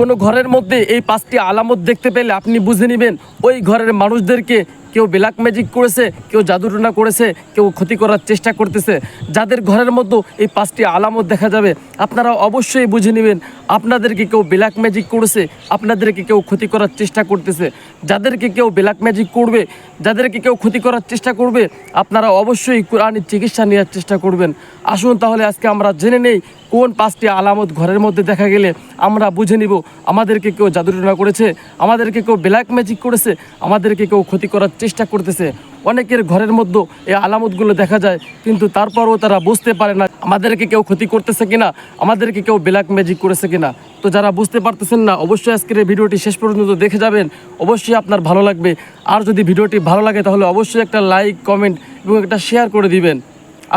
কোনো ঘরের মধ্যে এই পাঁচটি আলামত দেখতে পেলে আপনি বুঝে নেবেন, ওই ঘরের মানুষদেরকে কেউ ব্ল্যাক ম্যাজিক করেছে, কেউ জাদুটনা করেছে, কেউ ক্ষতি করার চেষ্টা করতেছে। যাদের ঘরের মধ্যে এই পাঁচটি আলামত দেখা যাবে আপনারা অবশ্যই বুঝে নেবেন, আপনাদেরকে কেউ ব্ল্যাক ম্যাজিক করেছে, আপনাদেরকে কেউ ক্ষতি করার চেষ্টা করতেছে। যাদেরকে কেউ ব্ল্যাক ম্যাজিক করবে যাদেরকে কেউ ক্ষতি করার চেষ্টা করবে, আপনারা অবশ্যই কোরআনের চিকিৎসা নেওয়ার চেষ্টা করবেন। আসুন তাহলে আজকে আমরা জেনে নেই কোন পাঁচটি আলামত ঘরের মধ্যে দেখা গেলে আমরা বুঝে নিব, আমাদেরকে কেউ জাদুটনা করেছে, আমাদেরকে কেউ ব্ল্যাক ম্যাজিক করেছে, আমাদেরকে কেউ ক্ষতি করার চেষ্টা করতেছে। অনেকের ঘরের মধ্যে এই আলামতগুলো দেখা যায়, কিন্তু তারপরও তারা বুঝতে পারে না, আমাদেরকে কেউ ক্ষতি করতেছে কিনা, আমাদেরকে কেউ ব্ল্যাক ম্যাজিক করেছে কিনা। তো যারা বুঝতে পারতেছেন না, অবশ্যই আজকের এই ভিডিওটি শেষ পর্যন্ত দেখে যাবেন। অবশ্যই আপনার ভালো লাগবে। আর যদি ভিডিওটি ভালো লাগে, তাহলে অবশ্যই একটা লাইক, কমেন্ট এবং একটা শেয়ার করে দিবেন।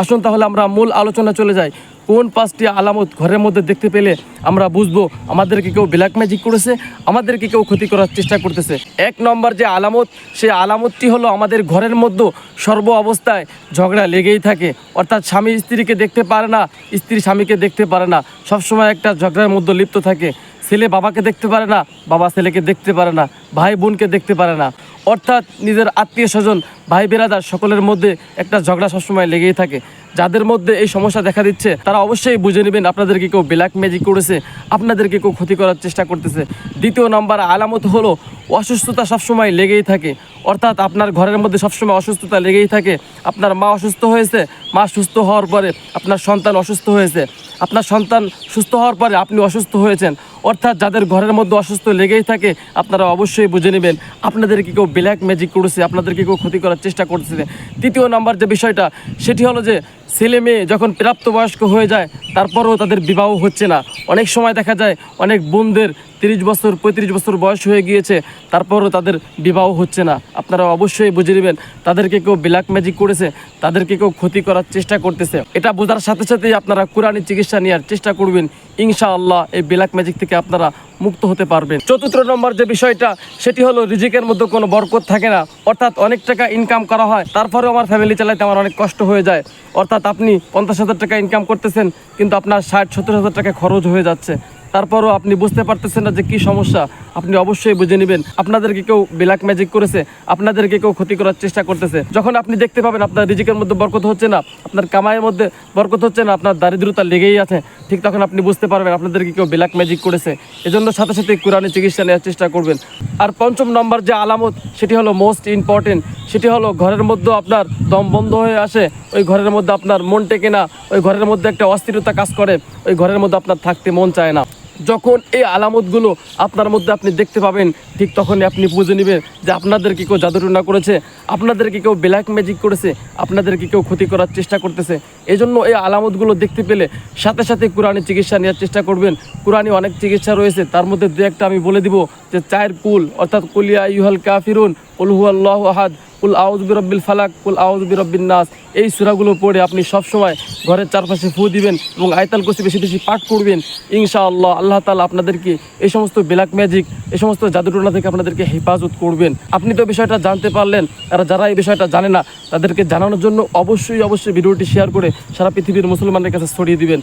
আসুন তাহলে আমরা মূল আলোচনা চলে যাই। কোন পাঁচটি আলামত ঘরের মধ্যে দেখতে পেলে আমরা বুঝব আমাদেরকে কেউ ব্ল্যাক ম্যাজিক করেছে, আমাদেরকে কেউ ক্ষতি করার চেষ্টা করতেছে। এক নম্বর যে আলামত, সেই আলামতটি হলো আমাদের ঘরের মধ্যে সর্ব অবস্থায় ঝগড়া লেগেই থাকে। অর্থাৎ স্বামী স্ত্রীকে দেখতে পারে না, স্ত্রী স্বামীকে দেখতে পারে না। সবসময় একটা ঝগড়ার মধ্যে লিপ্ত থাকে। ছেলে বাবাকে দেখতে পারে না, বাবা ছেলেকে দেখতে পারে না, ভাই বোনকে দেখতে পারে না। অর্থাৎ নিজের আত্মীয় স্বজন, ভাই বেরাদার সকলের মধ্যে একটা ঝগড়া সবসময় লেগেই থাকে। যাদের মধ্যে এই সমস্যা দেখা দিচ্ছে, তারা অবশ্যই বুঝে নেবেন আপনাদেরকে কেউ ব্ল্যাক ম্যাজিক করেছে আপনাদেরকে কেউ ক্ষতি করার চেষ্টা করতেছে। দ্বিতীয় নম্বর আলামত হলো অসুস্থতা সবসময় লেগেই থাকে। অর্থাৎ আপনার ঘরের মধ্যে সবসময় অসুস্থতা লেগেই থাকে। আপনার মা অসুস্থ হয়েছে, মা সুস্থ হওয়ার পরে আপনার সন্তান অসুস্থ হয়েছে। আপনার সন্তান সুস্থ হওয়ার পরে আপনি অসুস্থ হয়েছেন। অর্থাৎ যাদের ঘরের মধ্যে অসুস্থ লেগেই থাকে, আপনারা অবশ্যই বুঝে নেবেন আপনাদেরকে কেউ ব্ল্যাক ম্যাজিক করেছে আপনাদেরকে কেউ ক্ষতি করার চেষ্টা করতেছে। তৃতীয় নাম্বার যে বিষয়টা, সেটি হলো যে ছেলে মেয়ে যখন প্রাপ্তবয়স্ক হয়ে যায়, তারপরেও তাদের বিবাহ হচ্ছে না। অনেক সময় দেখা যায়, অনেক বোনদের তিরিশ বছর, পঁয়ত্রিশ বছর বয়স হয়ে গিয়েছে, তারপরও তাদের বিবাহ হচ্ছে না। আপনারা অবশ্যই বুঝে নেবেন, তাদেরকে কেউ ব্ল্যাক ম্যাজিক করেছে, তাদেরকে কেউ ক্ষতি করার চেষ্টা করতেছে। এটা বোঝার সাথে সাথেই আপনারা কোরআনি চিকিৎসা নেওয়ার চেষ্টা করবেন। ইনশাআল্লাহ এই ব্ল্যাক ম্যাজিক থেকে আপনারা মুক্ত হতে পারবেন। চতুর্থ নম্বর যে বিষয়টা, সেটি হলো রিজিকের মধ্যে কোনো বরকত থাকে না। অর্থাৎ অনেক টাকা ইনকাম করা হয়, তারপরেও আমার ফ্যামিলি চালাইতে আমার অনেক কষ্ট হয়ে যায়। অর্থাৎ আপনি পঞ্চাশ হাজার টাকা ইনকাম করতেছেন, কিন্তু আপনার ষাট, সত্তর হাজার টাকা খরচ হয়ে যাচ্ছে। তারপরও আপনি বুঝতে পারতেছেন না যে কী সমস্যা। আপনি অবশ্যই বুঝে নেবেন। আপনাদেরকে কেউ ব্ল্যাক ম্যাজিক করেছে, আপনাদেরকে কেউ ক্ষতি করার চেষ্টা করতেছে। যখন আপনি দেখতে পাবেন আপনার রিজিকের মধ্যে বরকত হচ্ছে না, আপনার কামাইয়ের মধ্যে বরকত হচ্ছে না, আপনার দারিদ্রতা লেগেই আছে, ঠিক তখন আপনি বুঝতে পারবেন আপনাদেরকে কেউ ব্ল্যাক ম্যাজিক করেছে। এজন্য সাথে সাথে কোরআনে চিকিৎসা নেওয়ার চেষ্টা করবেন। আর পঞ্চম নম্বর যে আলামত, সেটি হলো মোস্ট ইম্পর্টেন্ট সেটি হলো ঘরের মধ্যে আপনার দম বন্ধ হয়ে আসে, ওই ঘরের মধ্যে আপনার মন টেকে না, ওই ঘরের মধ্যে একটা অস্থিরতা কাজ করে, ওই ঘরের মধ্যে আপনার থাকতে মন চায় না। যখন এই আলামতগুলো আপনার মধ্যে আপনি দেখতে পাবেন, ঠিক তখনই আপনি বুঝে নেবেন যে আপনাদেরকে কেউ জাদুটনা করেছে আপনাদেরকে কেউ ব্ল্যাক ম্যাজিক করেছে আপনাদেরকে কেউ ক্ষতি করার চেষ্টা করতেছে। এই জন্য এই আলামতগুলো দেখতে পেলে সাথে সাথে কোরআনে চিকিৎসা নেওয়ার চেষ্টা করবেন। কোরআনে অনেক চিকিৎসা রয়েছে, তার মধ্যে দু একটা আমি বলে দিব যে চায়ের কুল, অর্থাৎ কুলিয়া ইউহাল কাফিরুন উলহু আল্লাহ আহাদ কুল আউজ বিরব্বিল ফালাক, কুল আউজ বিরব্বিন নাস। এই সুরাগুলো পড়ে আপনি সবসময় ঘরের চারপাশে ফু দিবেন এবং আয়তাল কুসি বেশি বেশি পাঠ করবেন। ইনশাআল্লাহ আল্লাহ তালা আপনাদেরকে এই সমস্ত ব্ল্যাক ম্যাজিক, এই সমস্ত জাদুটোনা থেকে আপনাদেরকে হেফাজত করবেন। আপনি তো বিষয়টা জানতে পারলেন, আর যারা এই বিষয়টা জানে না, তাদেরকে জানানোর জন্য অবশ্যই অবশ্যই ভিডিওটি শেয়ার করে সারা পৃথিবীর মুসলমানদের কাছে ছড়িয়ে দিবেন।